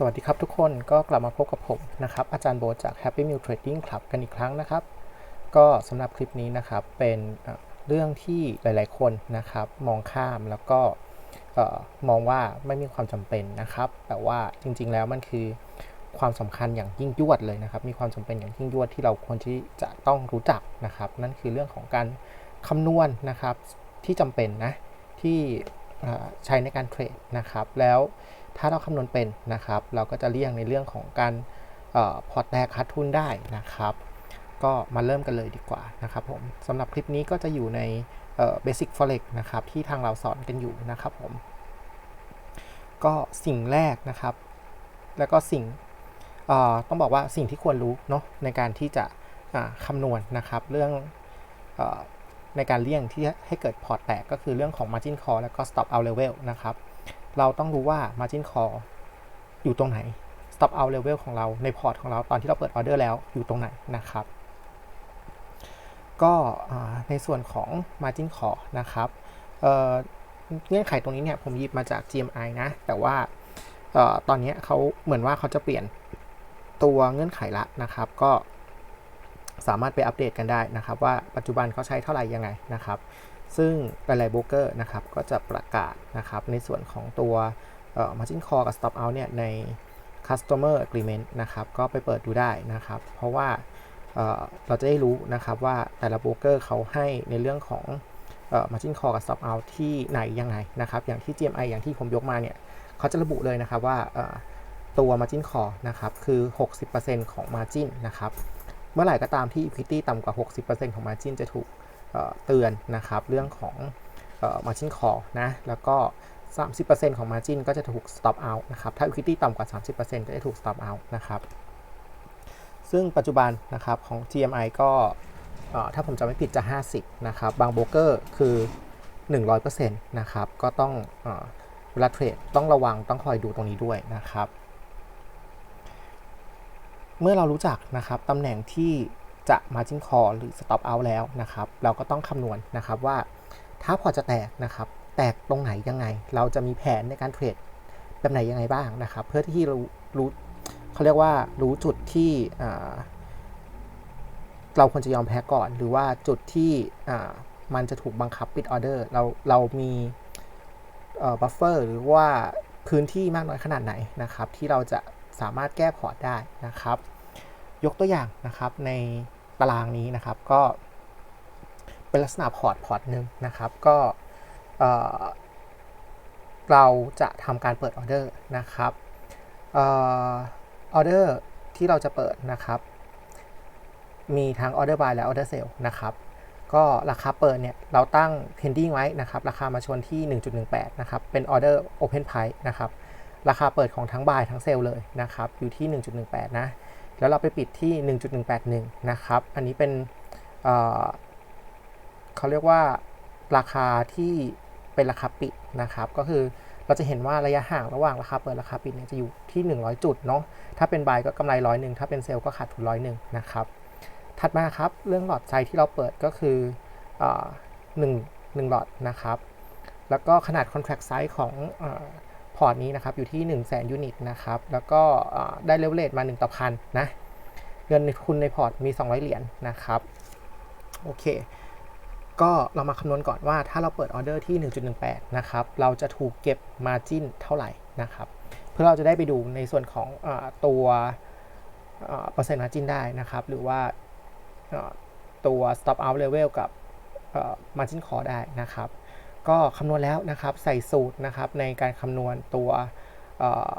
สวัสดีครับทุกคนก็กลับมาพบกับผมนะครับ อาจารย์โบจาก Happy Meal Trading Club กันอีกครั้งนะครับ ก็สำหรับคลิปนี้นะครับเป็นเรื่องที่หลาย ๆ คนนะครับ มองข้ามแล้วก็มองว่าไม่มีความจำเป็นนะครับ แต่ว่าจริง ๆ แล้วมันคือความสำคัญอย่างยิ่งยวดเลยนะครับ มีความจำเป็นอย่างยิ่งยวดที่เราควรที่จะต้องรู้จักนะครับ นั่นคือเรื่องของการคำนวณนะครับที่จำเป็นนะที่ ใช้ในการเทรดนะครับ แล้วถ้าเราคำนวณเป็นนะครับ เราก็จะเลี่ยงในเรื่องของการออพอร์ตแตกขาดทุนได้นะครับ ก็มาเริ่มกันเลยดีกว่านะครับผมสำหรับคลิปนี้ก็จะอยู่ในเอ่อ Basic Forex นะครับที่ทางเราสอนกันอยู่นะครับผม ก็สิ่งแรกนะครับ แล้วก็สิ่งต้องบอกว่าสิ่งที่ควรรู้เนาะในการที่จะคำนวณนะครับ เรื่อง ในการเลี่ยงที่ให้เกิดพอร์ตแตกก็คือเรื่องของ Margin Call แล้วก็ Stop Out Level นะครับ เราต้องรู้ว่า Margin Call อยู่ตรงไหน Stop Out Level ของเราในพอร์ตของเราตอนที่เราเปิดออเดอร์แล้วอยู่ตรงไหนนะครับ ก็ในส่วนของ Margin Call นะครับเเงื่อนไขตรงนี้เนี่ยผมหยิบมาจาก GMI นะ แต่ว่าออตอนนี้เขาเหมือนว่าเขาจะเปลี่ยนตัวเงื่อนไขละนะครับ ก็ สามารถไปอัปเดตกันได้นะครับ ว่าปัจจุบันเขาใช้เท่าไหร่ยังไงนะครับ ซึ่งหลายๆโบรกเกอร์นะครับก็จะประกาศนะครับในส่วนของตัว margin call กับ stop out เนี่ยใน customer agreement นะครับก็ไปเปิดดูได้นะครับ เพราะว่าเเราจะได้รู้นะครับว่าแต่ละโบรกเกอร์เขาให้ในเรื่องของออ margin call กับ stop out ที่ไหนยังไงนะครับ อย่างที่ GMI อย่างที่ผมยกมาเนี่ยเขาจะระบุเลยนะครับว่าตัว margin call นะครับคือ 60%ของ margin นะครับ มื่อไหร่ก็ตามที่ equity ต่ำกว่า 60%ของ margin จะถูกเเตือนนะครับ เรื่องของออ margin call นะ แล้วก็ 30%ของ margin ก็จะถูก stop out นะครับ ถ้า equity ต่ำกว่า 30%ก็จะถูก stop out นะครับ ซึ่งปัจจุบันนะครับของ GMI ก็ถ้าผมจำไม่ผิดจะ 50 นะครับ บางโบรกเกอร์คือ 100%นะครับ ก็ต้องเวลาเทรดต้องระวังต้องคอยดูตรงนี้ด้วยนะครับ เมื่อเรารู้จักนะครับตำแหน่งที่จะ margin call หรือ stop out แล้วนะครับ เราก็ต้องคำนวณนะครับว่าถ้าพอจะแตกนะครับ แตกตรงไหนยังไง เราจะมีแผนในการเทรดแบบไหนยังไงบ้างนะครับ เพื่อที่รู้รู้เขาเรียกว่ารู้จุดที่เราควรจะยอมแพ้ก่อน หรือว่าจุดที่มันจะถูกบังคับปิดออเดอร์เราเรามีบัฟเฟอร์หรือว่าพื้นที่มากน้อยขนาดไหนนะครับ ที่เราจะ สามารถแก้พอร์ตได้นะครับ ยกตัวอย่างนะครับในตารางนี้นะครับก็เป็นลักษณะพอร์ตพอร์ตหนึ่งนะครับก็เอ่อเราจะทำการเปิดออเดอร์นะครับออเดอร์ที่เราจะเปิดนะครับ มีทั้งออเดอร์บายและออเดอร์เซลนะครับก็ราคาเปิดเนี่ยเราตั้ง pending ไว้นะครับ ราคามาชนที่ 1.18 นะครับ เป็นออเดอร์ open price นะครับ ราคาเปิดของทั้งบายทั้งเซลเลยนะครับอยู่ที่ 1.18 นะ แล้วเราไปปิดที่ 1.181 นะครับ อันนี้เป็นเเขาเรียกว่าราคาที่เป็นราคาปิดนะครับ ก็คือเราจะเห็นว่าระยะห่างระหว่างราคาเปิดราคาปิดเนี่ยจะอยู่ที่ 100 จุดเนาะถ้าเป็นบายก็กำไรร้อยหนึ่งถ้าเป็นเซลก็ขาดทุนร้อยหนึ่งนะครับถัดมาครับเรื่องหลอดไซส์ที่เราเปิดก็คืออ่อหนึ่งหนึ่งหลอดนะครับ แล้วก็ขนาด contract size ของ พอร์ตนี้นะครับอยู่ที่ 1 0 0 0 0 0ยูนิตนะครับแล้วก็ได้เลเวลเลตมา 1 ต่อพันนะเงินทุนในพอร์ตมี 200 เหรียญนะครับโอเค ก็เรามาคำนวณก่อนว่าถ้าเราเปิดออเดอร์ที่ 1.18 นะครับ เราจะถูกเก็บ Margin เท่าไหร่นะครับ เพื่อเราจะได้ไปดูในส่วนของอตัวเปอร์เซ็นต์ Margin ได้นะครับ หรือว่าตัว stop out level กับเอ่อ margin call ได้นะครับ ก็คำนวณแล้วนะครับใส่สูตรนะครับในการคำนวณตัวเอ่อ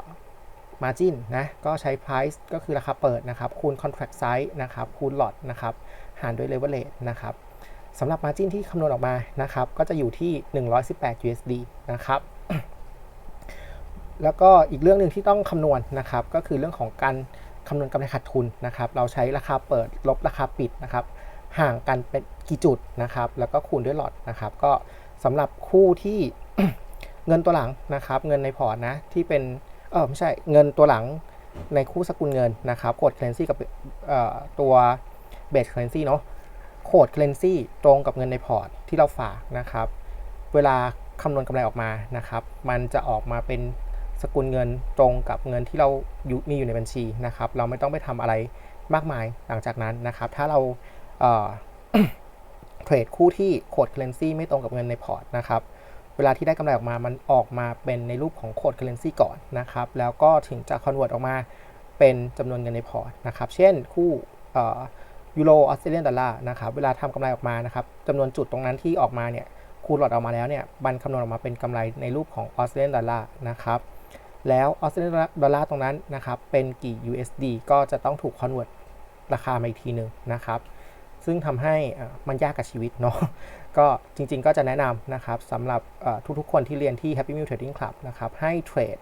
margin นะก็ใช้ price ก็คือราคาเปิดนะครับ คูณ contract size นะครับ คูณ lot นะครับ หารด้วย leverage นะครับสำหรับ margin ที่คำนวณออกมานะครับ ก็จะอยู่ที่ 118 USD นะครับ แล้วก็อีกเรื่องหนึ่งที่ต้องคำนวณนะครับ ก็คือเรื่องของการคำนวณกำไรขาดทุนนะครับ เราใช้ราคาเปิดลบราคาปิดนะครับ ห่างกันเป็นกี่จุดนะครับ แล้วก็คูณด้วยหลอดนะครับ ก็ สำหรับคู่ที่เงินตัวหลังนะครับ เงินในพอร์ตนะที่เป็นเออไม่ใช่เงินตัวหลังในคู่สกุลเงินนะครับโคดเค r นซีกับเอ่อตัวเบสเค r นซีเนาะโคดเค r นซีตรงกับเงินในพอร์ตที่เราฝากนะครับ เวลาคำนวณกำไรออกมานะครับ มันจะออกมาเป็นสกุลเงินตรงกับเงินที่เราอยู่มีอยู่ในบัญชีนะครับ เราไม่ต้องไปทำอะไรมากมายหลังจากนั้นนะครับ ถ้าเราเอ่อ รดคู่ที่โคดเคเรนซีไม่ตรงกับเงินในพอร์ตนะครับเวลาที่ได้กำไรออกมามันออกมาเป็นในรูปของโคดเคเรนซีก่อนนะครับแล้วก็ถึงจะคอนเวิร์ตออกมาเป็นจำนวนเงินในพอร์ตนะครับเช่นคู่ยูโรออสเตรเลียนดอลลาร์นะครับเวลาทำกำไรออกมานะครับจำนวนจุดตรงนั้นที่ออกมาเนี่ยคูณหลอดออกมาแล้วเนี่ยบันคำนวณออกมาเป็นกำไรในรูปของออสเตรเลียนดอลลาร์นะครับแล้วออสเตรเลียนดอลลาร์ตรงนั้นนะครับเป็นกี่ USD ก็จะต้องถูกคอนเวิร์ตราคามาอีกทีหนึ่งนะครับ ซึ่งทำให้มันยากกับชีวิตเนาะก็จริงๆก็จะแนะนำนะครับสำหรับทุกๆคนที่เรียนที่ Happy Meal Trading Club นะครับให้เทรด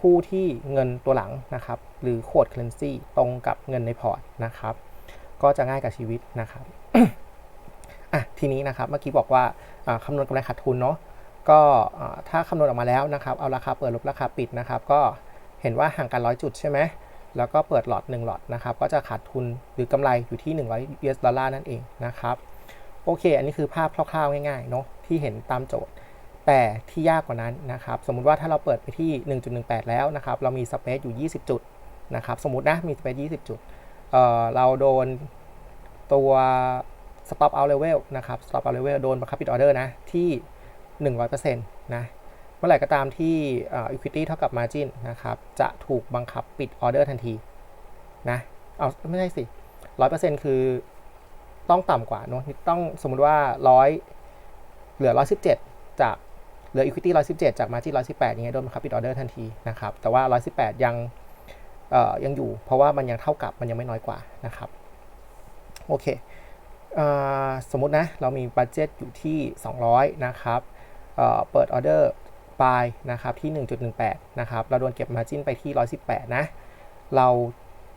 คู่ที่เงินตัวหลังนะครับหรือโคดเคอเรนซีตรงกับเงินในพอร์ตนะครับก็จะง่ายกับชีวิตนะครับอะทีนี้นะครับเมื่อกี้บอกว่าคำนวณกำไรขาดทุนเนาะก็ถ้าคำนวณออกมาแล้วนะครับเอาราคาเปิดลบราคาปิดนะครับก็เห็นว่าห่างกันร้อยจุดใช่ไหม แล้วก็เปิดหลอด1หลอดนะครับ ก็จะขาดทุนหรือกำไรอยู่ที่ 100 US ดอลลาร์นั่นเองนะครับ โอเค อันนี้คือภาพคร่าวๆ ง่ายๆ เนาะที่เห็นตามโจทย์ แต่ที่ยากกว่านั้นนะครับ สมมุติว่าถ้าเราเปิดไปที่ 1.18 แล้วนะครับ เรามีสเปซอยู่ 20 จุดนะครับ สมมตินะ มีสเปซ 20 จุดเเราโดนตัว stop out level นะครับ stop out level โดนบังคับปิดออเดอร์นะที่ 100%นะ เมื่อไหร่ก็ตามที่ equity เท่ากับ margin นะครับ จะถูกบังคับปิดออเดอร์ทันทีนะเอาไม่ใช่สิ100%คือต้องต่ำกว่าเนาะต้องสมมุติว่า100เหลือ117จากเหลือ equity 117จาก margin 118อย่างเงี้ยโดนบังคับปิดออเดอร์ทันทีนะครับ แต่ว่า118ยังยังอยู่ เพราะว่ามันยังเท่ากับมันยังไม่น้อยกว่านะครับโอเคสมมุตินะ เรามีบัตเจ็ตอยู่ที่ 200 นะครับเเปิดออเดอร์ ปลายนะครับที่ 1.18 นะครับ เราโดนเก็บมาจิ้นไปที่ 118 นะ เรา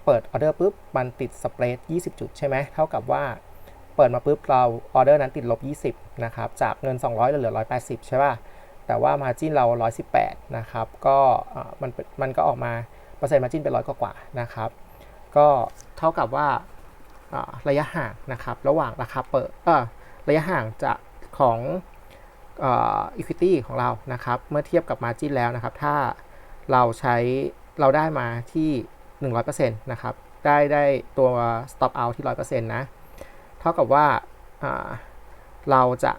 เปิดออเดอร์ปุ๊บ มันติดสเปรด20 จุดใช่ไหม เท่ากับว่าเปิดมาปุ๊บเราออเดอร์นั้นติดลบ 20 นะครับ จากเงิน 200เหลือ 180 ใช่ป่ะ แต่ว่ามาจิ้นเรา 118 นะครับ ก็มันมันก็ออกมาเปอร์เซ็นต์มาจิ้นเป็นร้อยกว่านะครับ ก็เท่ากับว่าระยะห่างนะครับ ระหว่างราคาเปิดระยะห่างจากของ equity ของเรานะครับ เมื่อเทียบกับ margin แล้วนะครับ ถ้าเราใช้เราได้มาที่ 100%นะครับ ได้ได้ตัว stop out ที่ 100%นะ เท่ากับว่าเราจะ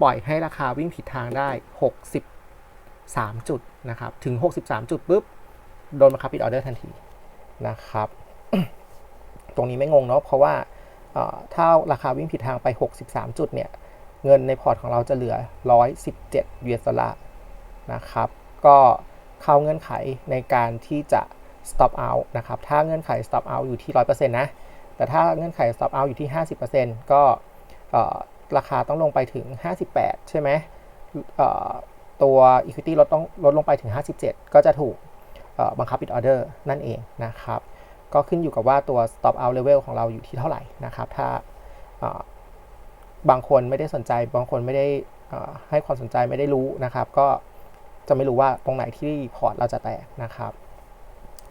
ปล่อยให้ราคาวิ่งผิดทางได้ 63 จุดนะครับ ถึง 63 จุดปุ๊บ โดนบังคับปิดออเดอร์ทันทีนะครับ ตรงนี้ไม่งงเนาะ เพราะว่าถ้าราคาวิ่งผิดทางไป 63 จุดเนี่ย เงินในพอร์ตของเราจะเหลือ 117 US ดอลลาร์นะครับ ก็เข้าเงื่อนไขในการที่จะ stop out นะครับ ถ้าเงื่อนไข stop out อยู่ที่ 100%นะ แต่ถ้าเงื่อนไข stop out อยู่ที่ 50%ก็ราคาต้องลงไปถึง 58 ใช่ไหมตัว equity ลดต้องลดลงไปถึง 57 ก็จะถูกบังคับปิดออเดอร์นั่นเองนะครับ ก็ขึ้นอยู่กับว่าตัว stop out level ของเราอยู่ที่เท่าไหร่นะครับ ถ้า บางคนไม่ได้สนใจ บางคนไม่ได้ให้ความสนใจไม่ได้รู้นะครับ ก็จะไม่รู้ว่าตรงไหนที่พอร์ตเราจะแตกนะครับ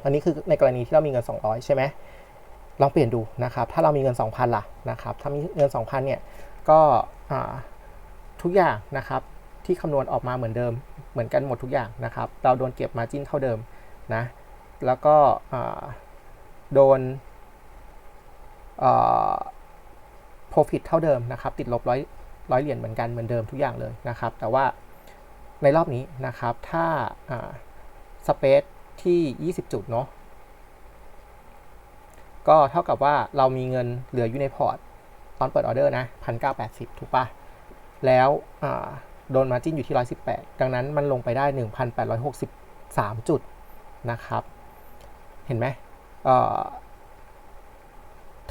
อันนี้คือในกรณีที่เรามีเงิน 200 ใช่ไหมลองเปลี่ยนดูนะครับ ถ้าเรามีเงิน 2,000 ล่ะนะครับ ถ้ามีเงิน 2,000 เนี่ย ก็ทุกอย่างนะครับที่คำนวณออกมาเหมือนเดิม เหมือนกันหมดทุกอย่างนะครับ เราโดนเก็บมาจิ้นเท่าเดิมนะ แล้วก็โดน profit เท่าเดิมนะครับ ติดลบร้อยร้อยเหรียญเหมือนกันเหมือนเดิมทุกอย่างเลยนะครับ แต่ว่าในรอบนี้นะครับ ถ้าสเปซที่ 20 จุดเนาะก็เท่ากับว่าเรามีเงินเหลืออยู่ในพอร์ต ตอนเปิดออเดอร์นะ1,980ถูกปะแล้วโดนมาจิ้นอยู่ที่ 118 ดังนั้นมันลงไปได้ 1,863 จุดนะครับ เห็นไหม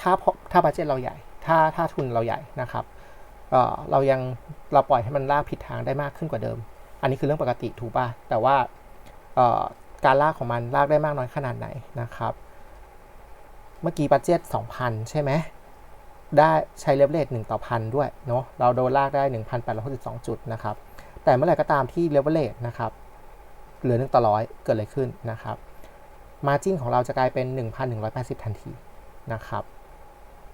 ถ้าถ้าบัจเจตเราใหญ่ ถ้าถ้าทุนเราใหญ่นะครับเรายังเราปล่อยให้มันลากผิดทางได้มากขึ้นกว่าเดิม อันนี้คือเรื่องปกติถูกป่ะ แต่ว่าการลากของมันลากได้มากน้อยขนาดไหนนะครับ เมื่อกี้บัจเจต2,000 ใช่ไหม ได้ใช้เลเวล1ต่อพันด้วยเนาะ เราโดนลากได้ 1,862 จุดนะครับ แต่เมื่อไหร่ก็ตามที่เลเวลนะครับ เหลือ1ต่อร้อยเกิดอะไรขึ้นนะครับ มาจิ้นของเราจะกลายเป็น 1,180 ทันทีนะครับ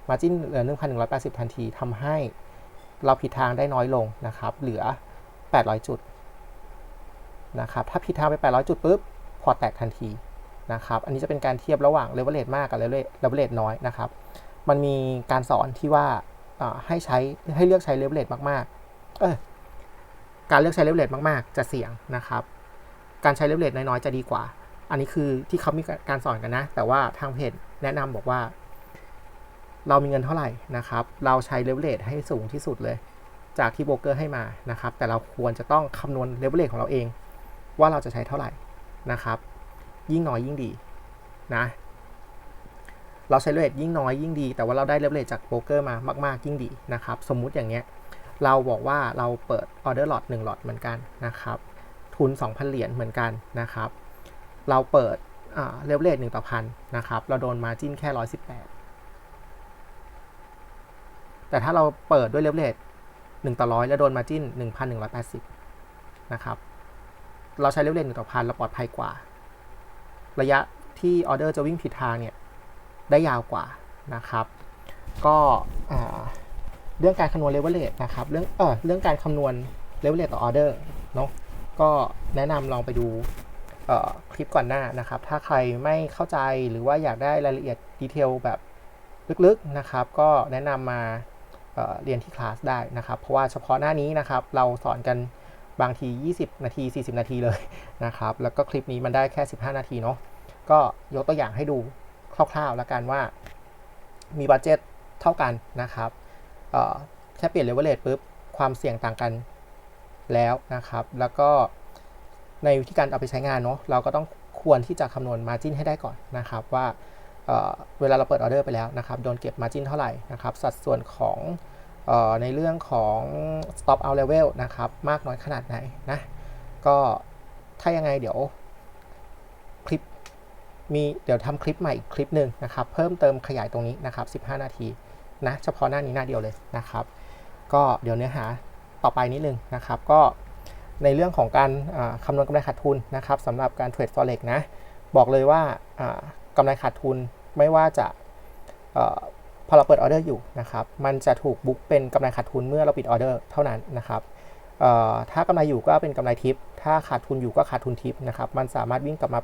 มาจิ้นเหลือ 1,180 ทันทีทำให้เราผิดทางได้น้อยลงนะครับ เหลือ 800 จุดนะครับ ถ้าผิดทางไป 800 จุดปุ๊บ พอแตกทันทีนะครับ อันนี้จะเป็นการเทียบระหว่างเลเวลเลตมากกับเลเวลเลตน้อยนะครับ มันมีการสอนที่ว่าให้ใช้ให้เลือกใช้เลเวลเลตมากๆ เออการเลือกใช้เลเวลเลตมากๆ จะเสี่ยงนะครับ การใช้เลเวลเลตน้อยๆ จะดีกว่า อันนี้คือที่เขามีการสอนกันนะ แต่ว่าทางเพจแนะนำบอกว่า เรามีเงินเท่าไหร่นะครับ เราใช้เลเวลเลตให้สูงที่สุดเลย จากที่โบรกเกอร์ให้มานะครับ แต่เราควรจะต้องคำนวณเลเวลเลตของเราเอง ว่าเราจะใช้เท่าไหร่นะครับ ยิ่งน้อยยิ่งดีนะเราใช้เลเวลยิ่งน้อยยิ่งดี แต่ว่าเราได้เลเวลจากโบรกเกอร์มามาก ๆ ยิ่งดีนะครับ สมมุติอย่างเงี้ย เราบอกว่าเราเปิดออเดอร์ลอต1ล็อตเหมือนกันนะครับ ทุน 2,000 เหรียญเหมือนกันนะครับ เราเปิดเลเวลเลต1ต่อพันนะครับ เราโดนมาจิ้นแค่ 118 แต่ถ้าเราเปิดด้วยเลเวลเลต1ต่อร้อยแล้วโดนมาจิ้น1,180นหนึ่งร้อยแปดสิบนะครับ เราใช้เลเวลเลต1ต่อพันเราปลอดภัยกว่า ระยะที่ออเดอร์จะวิ่งผิดทางเนี่ย ได้ยาวกว่านะครับ ก็เรื่องการคำนวณเลเวลเลตนะครับ เรื่องเออเรื่องการคำนวณเลเวลเลตต่อออเดอร์เนาะก็แนะนำลองไปดูคลิปก่อนหน้านะครับ ถ้าใครไม่เข้าใจหรือว่าอยากได้รายละเอียดดีเทลแบบลึกๆนะครับ ก็แนะนำมา เรียนที่คลาสได้นะครับ เพราะว่าเฉพาะหน้านี้นะครับ เราสอนกันบางที 20 นาที 40 นาทีเลยนะครับ แล้วก็คลิปนี้มันได้แค่ 15 นาทีเนาะ ก็ยกตัวอย่างให้ดูคร่าวๆแล้วกันว่า มีบัตเจ็ตเท่ากันนะครับแค่เปลี่ยนเลเวลเลตปุ๊บ ความเสี่ยงต่างกันแล้วนะครับ แล้วก็ในวิธีการเอาไปใช้งานเนาะ เราก็ต้องควรที่จะคำนวณ Margin ให้ได้ก่อนนะครับว่า เเวลาเราเปิดออเดอร์ไปแล้วนะครับโดนเก็บ Margin เท่าไหร่นะครับสัดส่วนของออในเรื่องของ stop out level นะครับมากน้อยขนาดไหนนะก็ถ้ายังไงเดี๋ยวคลิปมีเดี๋ยวทำคลิปใหม่อีกคลิปหนึ่งนะครับเพิ่มเติมขยายตรงนี้นะครับ 15 นาทีนะเฉพาะหน้านี้หน้าเดียวเลยนะครับ ก็เดี๋ยวเนื้อหาต่อไปนิดนึงนะครับ ก็ในเรื่องของการคำนวณกำไรขาดทุนนะครับสำหรับการเทรด forex นะบอกเลยว่า กำไรขาดทุนไม่ว่าจะพอเราเปิดออเดอร์อยู่นะครับมันจะถูกบุ๊กเป็นกำไรขาดทุนเมื่อเราปิดออเดอร์เท่านั้นนะครับถ้ากำไรอยู่ก็เป็นกำไรทิป ถ้าขาดทุนอยู่ก็ขาดทุนทิปนะครับ มันสามารถวิ่งกลับมา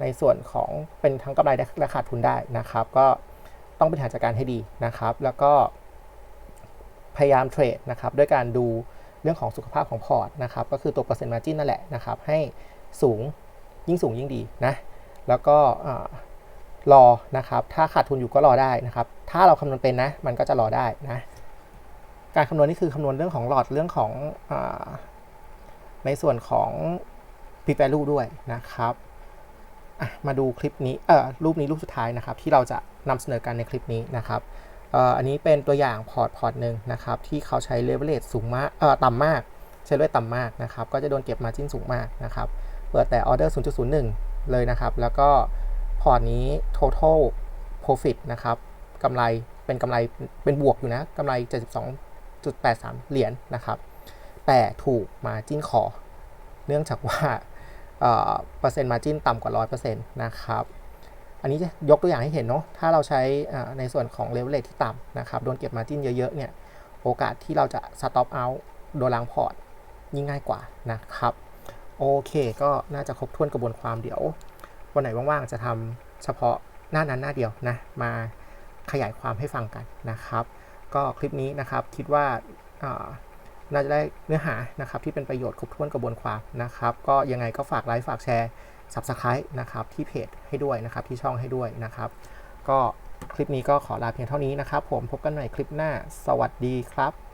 ในส่วนของเป็นทั้งกำไรและขาดทุนได้นะครับ ก็ต้องบริหารจัดการให้ดีนะครับ แล้วก็พยายามเทรดนะครับด้วยการดูเรื่องของสุขภาพของพอร์ตนะครับ ก็คือตัวเปอร์เซ็นต์มาจินนั่นแหละนะครับ ให้สูงยิ่งสูงยิ่งดีนะ แล้วก็รอนะครับ ถ้าขาดทุนอยู่ก็รอได้นะครับ ถ้าเราคำนวณเป็นนะ มันก็จะรอได้นะ การคำนวณนี่คือคำนวณเรื่องของหลอดเรื่องของอในส่วนของ p ี value ด้วยนะครับ มาดูคลิปนี้เออรูปนี้รูปสุดท้ายนะครับ ที่เราจะนำเสนอกันในคลิปนี้นะครับอันนี้เป็นตัวอย่างพอร์ตพอร์ตหนึ่งนะครับ ที่เขาใช้เลเวลเลตสูงมากเออต่ำมากใช้เลเวลต่ำมากนะครับ ก็จะโดนเก็บมาจิ้นสูงมากนะครับ เปิดแต่ออเดอร์ 0.01 เลยนะครับ แล้วก็พอร์ตนี้ total profit นะครับกำไรเป็นกำไรเป็นบวกอยู่นะกำไร 72.83 เหรียญนนะครับ แต่ถูกมาจิ้นคอเนื่องจากว่าเปอร์เซ็นต์มาจิ้นต่ำกว่า 100%นะครับ อันนี้จะยกตัวอย่างให้เห็นเนาะถ้าเราใช้ในส่วนของเลเวลเลทที่ต่ำนะครับโดนเก็บมาจิ้นเยอะๆเนี่ยโอกาสที่เราจะสต็อปเอาโดนล้างพอร์ตยิ่งง่ายกว่านะครับ โอเค ก็น่าจะครบถ้วนกระบวนความเดี๋ยว วันไหนว่างๆ จะทำเฉพาะหน้านั้นหน้าเดียวนะ มาขยายความให้ฟังกันนะครับ ก็คลิปนี้นะครับคิดว่าน่าจะได้เนื้อหานะครับที่เป็นประโยชน์ครบถ้วนกระบวนความนะครับ ก็ยังไงก็ฝากไลค์ฝากแชร์ Subscribe นะครับที่เพจให้ด้วยนะครับที่ช่องให้ด้วยนะครับ ก็คลิปนี้ก็ขอลาเพียงเท่านี้นะครับ ผมพบกันใหม่คลิปหน้า สวัสดีครับ